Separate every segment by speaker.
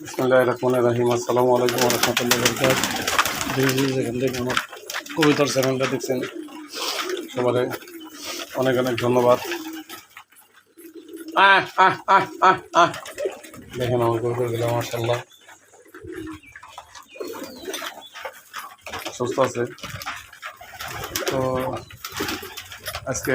Speaker 1: বিসমুল্লাহ রহমান রাহিম আসসালামু আলাইকুম রহমতুল্লাহ বরকাত যেখান থেকে আমার কবিতার চ্যানেলটা দেখছেন সবারে অনেক অনেক ধন্যবাদ। দেখেন আমার কবিতাগুলো মার্শাল্লাহ সুস্থ আছে। তো আজকে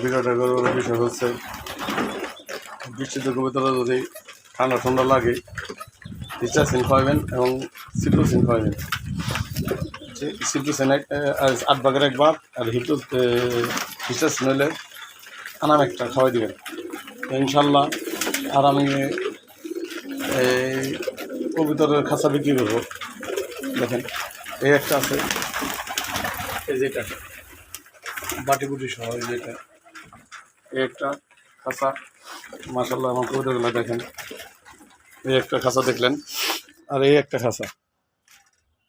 Speaker 1: ভিডিওটা বিষয় হচ্ছে বৃষ্টিতে কবিতাটা যদি ঠান্ডা ঠান্ডা লাগে হিস্টাসিন খাওয়াবেন এবং সিট্রোসিন খাওয়াবেন। সিট্রোসিন এক আট ভাগের একবার আর হিটো হিস্টাসিন হলে আনাম একটা খাওয়াই দেবেন। ইনশাল্লাহ আর আমি এই কবিতার খাঁচা বিক্রি করব। দেখেন, এই একটা আছে, এই যেটা বাটি বুটি সহ এই যেটা এই একটা খাঁচা। মাসাল্লাহ আমার কবিতাগুলো দেখেন। এই একটা খাঁচা দেখলেন, আর এই একটা খাঁচা।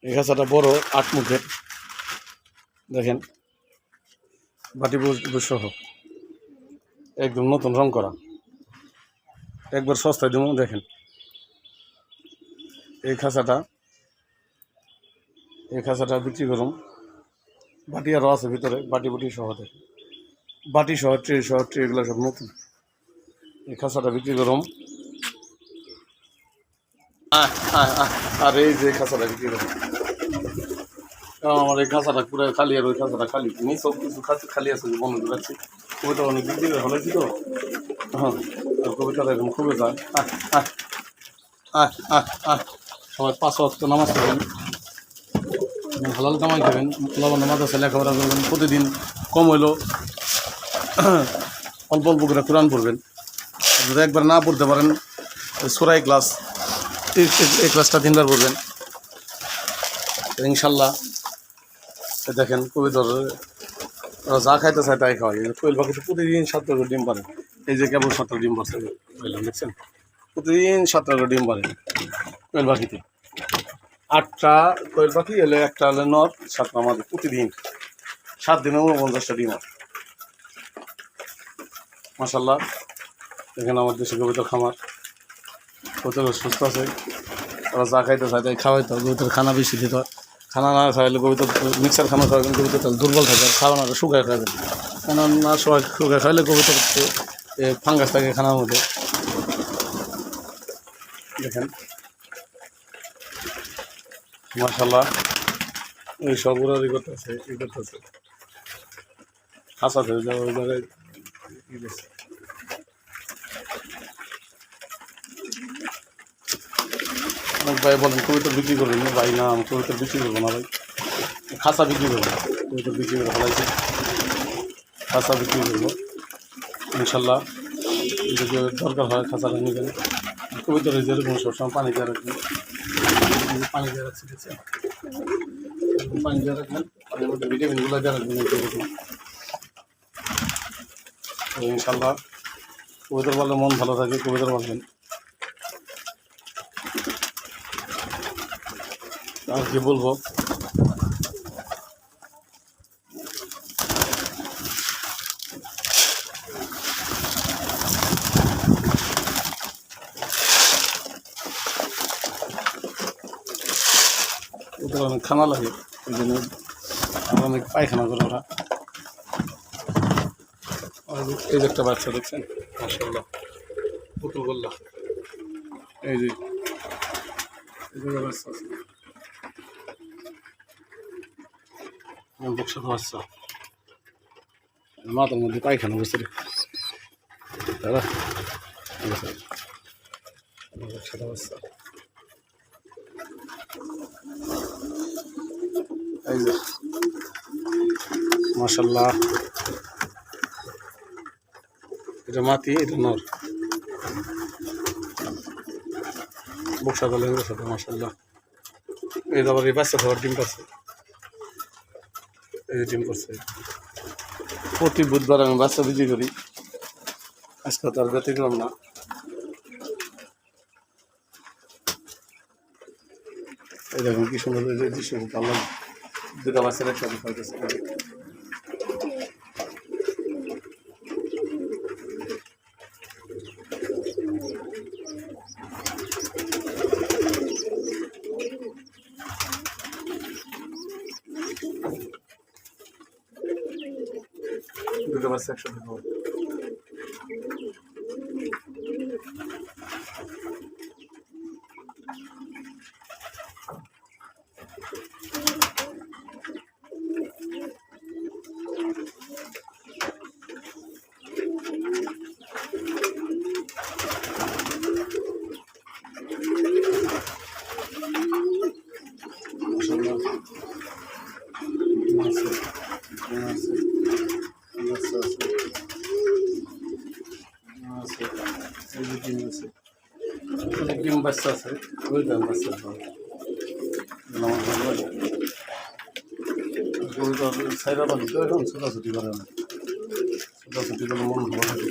Speaker 1: এই খাঁচাটা বড়, আট মুখের দেখেন, বাটি বুট সহ। একদম নতুন রং করা। একবার সস্তায় দেবো, দেখেন। এই খাঁচাটা এই খাঁচাটা বিক্রি করুন। বাটি আরও আছে ভিতরে বাটি বুটি সহ দেখেন। বাটি সহ, ট্রে সহ, ট্রে এগুলো সব নতুন। এই খাঁচাটা বিক্রি করুন আর এই যে খাঁচাটা বিক্রি করুন কারণ আমার এই খাঁচাটা পুরো খালি আর ওই খাঁচাটা খালি। নেই সব কিছু খাচ্ছি খালি আছে বন্ধ করে রাখছি। কবিতা অনেক বিক্রি করে ফেলেছি তো। হ্যাঁ কবিতাটা এরকম খুবই যায় আহ আহ আহ আহ আহ। সবাই পাঁচ ওয়াক্ত নামাজ পড়বেন হালাল কামাই খাবেন লবণ মাদ্রাসা লেখাপড়া করবেন। প্রতিদিন কম হইলেও অল্প অল্প করে কোরআন পড়বেন। যদি একবার না পড়তে পারেন সোরাই ক্লাস, এই ক্লাসটা তিনবার পড়বেন। ইনশাল্লাহ দেখেন কবিতর ওরা যা খাইতে চায় তাই খাওয়াই। কোয়েল পাখিতে প্রতিদিন সাতটা করে ডিম পারে। এই যে কেবল সাতটা ডিম পারছে বললাম দেখছেন? প্রতিদিন সাতটা করে ডিম পারে কোয়েল পাখিতে আটটা কোয়েল পাখি এলে একটা হলে নর, সাতটা আমাদের প্রতিদিন। সাত দিনে উনপঞ্চাশটা ডিম হয়। মাসাল্লাহ এখানে আমার দেশে কবিতার খামার। কবিতর সুস্থ আছে। ওরা যা খাইতে চায় তাই খাওয়াইতে কবিতার খানা বেশি দিতে হয়। খানা না খাওয়াইলে কবিতা মিক্সার খানা খাওয়াবেন কবিতা তাহলে দুর্বল থাকে আর খাওয়ানোটা শুকায় খাবেন খানা না সবাই শুকায় খাইলে কবিতা ফাঙ্গাস থাকে খানার মধ্যে। দেখেন। মাশাল্লাহ ওই সব উড়ারি করতেছে, ই করতেছে। খাঁচাতে ওই জায়গায় ওই জায়গায় ই দিছে। অনেক ভাই বলেন কবিতা বিক্রি করবেন? না ভাই, না, আমি কবিতা বিক্রি করব না ভাই। খাঁচা বিক্রি করব কবিতা বিক্রি করে ফেলাইছি। খাঁচা বিক্রি করব, ইনশাল্লাহ। যদি দরকার হয় খাসা খাঁচাটা নেবেন কবিতা রয়েছে এরকম সবসময় পানি দিয়ে রাখবেন। পানি দিয়ে রাখছি পানি দিয়ে রাখবেন ইনশাল্লাহ, কবিতার বললে মন ভালো থাকে, কবিতার বলবেন আর কি বলব? ওদের অনেক খানা লাগে ওই জন্য অনেক পায়খানা করে ওরা। এই যে একটা বাচ্চা দেখছেন? মাসাল্লাহ পুতুল যে, এই যে বাচ্চা আছে। বক্সা বাচ্চা মাথার মধ্যে পায়খানা বসে রে। দাদা বক্সাটা বাচ্চা এই যে। মাশাল্লাহ এটা মাটি, এটা নর। বক্সা গলে সাথে মাশাল্লাহ এই আবার এই বাচ্চা খাওয়ার ডিম পাচ্ছে ডিম করছে। প্রতি বুধবার আমি বাচ্চা বিক্রি করি। আজকে তার ব্যতিক্রম না। এই দেখুন কি সুন্দর দৃশ্য দুটা বাচ্চারা একসাথে Hidromassagem do বাচ্চা আছে, ওই ডিম বাচ্চা লাগে ওই তো এখন ছোটাছুটি করে না। ছোটাছুটি করলে মন ভালো থাকে।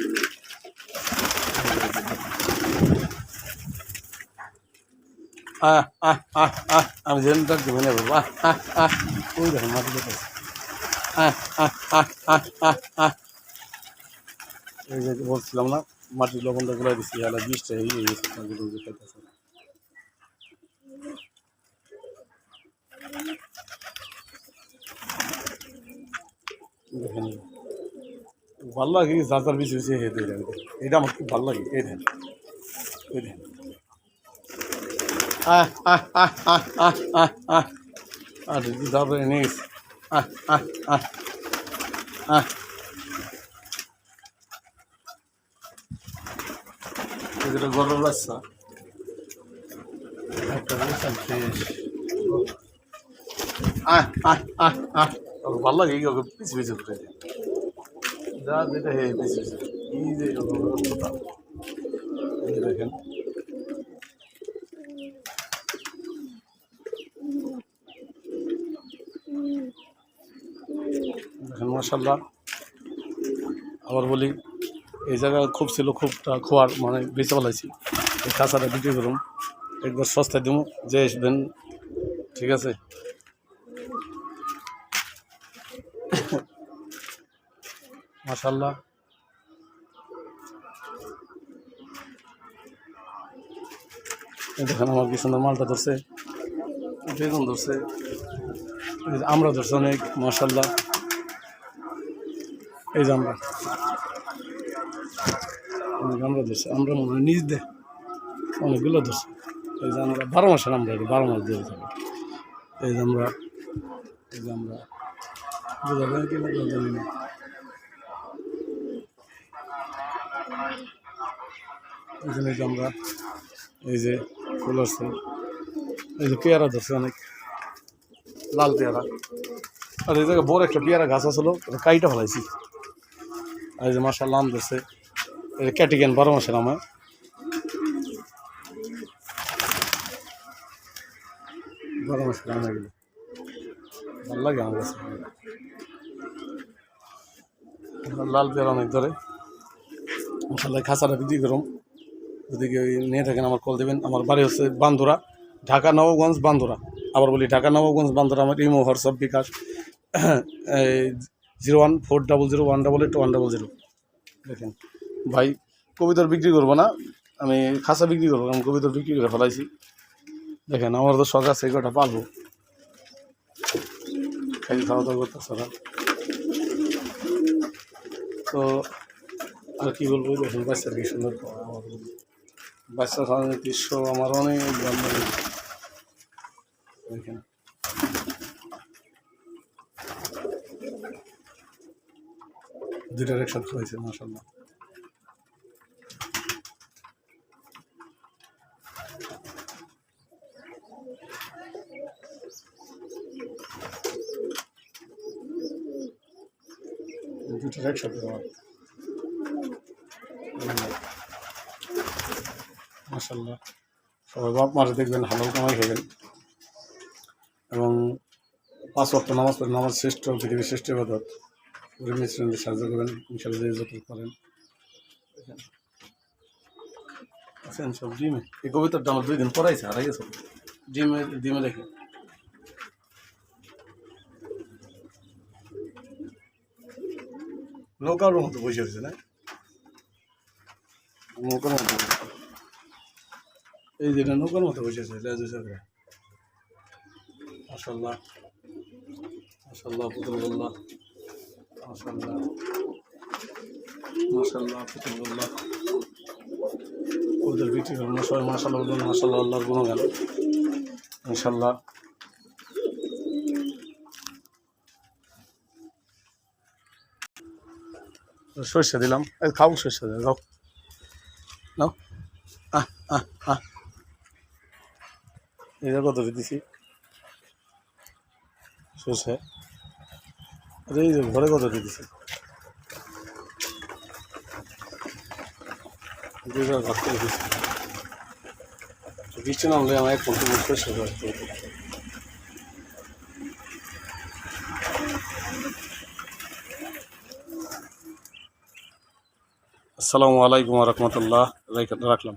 Speaker 1: আহ আহ আহ আহ, আমি যেন ডাক দেবো না বাবা আহ আহ আহ, ওই দেখো মাটি দেখো আহ আহ আহ আহ আহ আহ। এই যে বলছিলাম না মাটির লবণটা গুলাই দিচ্ছি এলা বিষটা এই যে খাইতেছে। দেখেন, ভালো লাগে যার যার বেশি বেশি হেঁটে এটা আমার খুব ভালো লাগে, এই দেখেন এই দেখেন। আহ আহ আহ আহ আহ আহ আহ। আর নিস আহ আহ আহ আহ। বাচ্চা। ভালো লাগে ওকে পিছু পিছু করে যা যেটা হে পিছু যে দেখেন। দেখেন মাসাল্লাহ আবার বলি এই জায়গা খুব ছিল খুবটা খোয়ার মানে বেঁচে ফেলাইছি। এই কাঁচাটা বিক্রি করুন, একবার সস্তায় দিব যে আসবেন, ঠিক আছে? মাসাল্লাহ দেখেন আমার কি সুন্দর মালটা ধরছে, বেগুন ধরছে আমরা ধরছে অনেক মাসাল্লাহ এই যে আমরা। অনেক আমরা ধরছে। আমরা মনে হয় নিজ দে অনেকগুলো ধরছে। এই যে আমরা বারো মাসের আমরা বারো মাস ধরে থাকি। এই যে আমরা এই যে আমরা বোঝা কি বোঝা জানি না। এখানে যে আমরা এই যে ফুল আসছে এই যে পেয়ারা ধরছে অনেক। লাল পেয়ারা। আর এই জায়গায় বড় একটা পেয়ারা গাছ আসলো কাইটা ফেলাইছি। আর এই যে মাসাল আম ধরছে। ক্যাটিকেন বারো মাসের আমার। বারো মাসের ভালো লাগে আমার লাল পেয়ারা অনেক ধরে। মশাল্লাহ খাঁচাটা বিক্রি করুন। যদি কেউ নিয়ে থাকেন আমার কল দেবেন। আমার বাড়ি হচ্ছে বান্দুরা। ঢাকা নবগঞ্জ বান্দুরা। আবার বলি ঢাকা নবগঞ্জ বান্দুরা, আমার imo, WhatsApp, bKash. Zero one four double zero one double eight one double zero. দেখেন। ভাই কবিতর বিক্রি করব না, আমি খাসা বিক্রি করব আমি কবিতর বিক্রি করে ফেলাইছি। দেখেন, আমার তো শখ আছে কটা পালবো। খাই খাওয়া দাওয়া তো আর কি বলব দেখুন, বাচ্চার কি সুন্দর বাচ্চা খাওয়ানোর দৃশ্য আমার অনেক ভালো দেখেন। দুইটার একসাথে হয়েছে মাসাল্লাহ দুটার একসাথে হওয়া মাসাল্লাহ সবাই বাপ মারে দেখবেন হালাল কামাই খাবেন। এবং পাঁচ ওয়াক্ত নামাজ পড়ে নামাজ শ্রেষ্ঠ পৃথিবীর শ্রেষ্ঠ ইবাদত। গরিব মিশ্রণদের সাহায্য করবেন ইনশাল্লাহ যে যত পারেন। আছেন সব ডিমে? এই কবিতাটা আমার দুই দিন পড়াইছে হারাই গেছে। ডিমে ডিমে রেখে। নৌকার মতো বসে রয়েছে, না? নৌকার মতো এই যেটা নৌকার মতো বসেছে লেজ হিসাবে মাসাল্লাহ মাসাল্লাহ পুতুলগুল্লাহ মাসাল্লাহ মাশাল্লাহ ফতুল্লাহ ওদের বিক্রি করব বলবেন মাশাল্লাহ আল্লাহর গুণগান। ইনশাল্লাহ সর্ষে দিলাম। খাও সর্ষে দিলাম খাও। নাও। আহ আহ আহ। এটা কত দিতেছি? সর্ষে। আরে এই যে ঘরে কত দিতেছি? করে বৃষ্টি নামলে আমার এক মুখ সর্ষে আসসালামু আলাইকুম রহমতুল্লাহ। রাখলাম।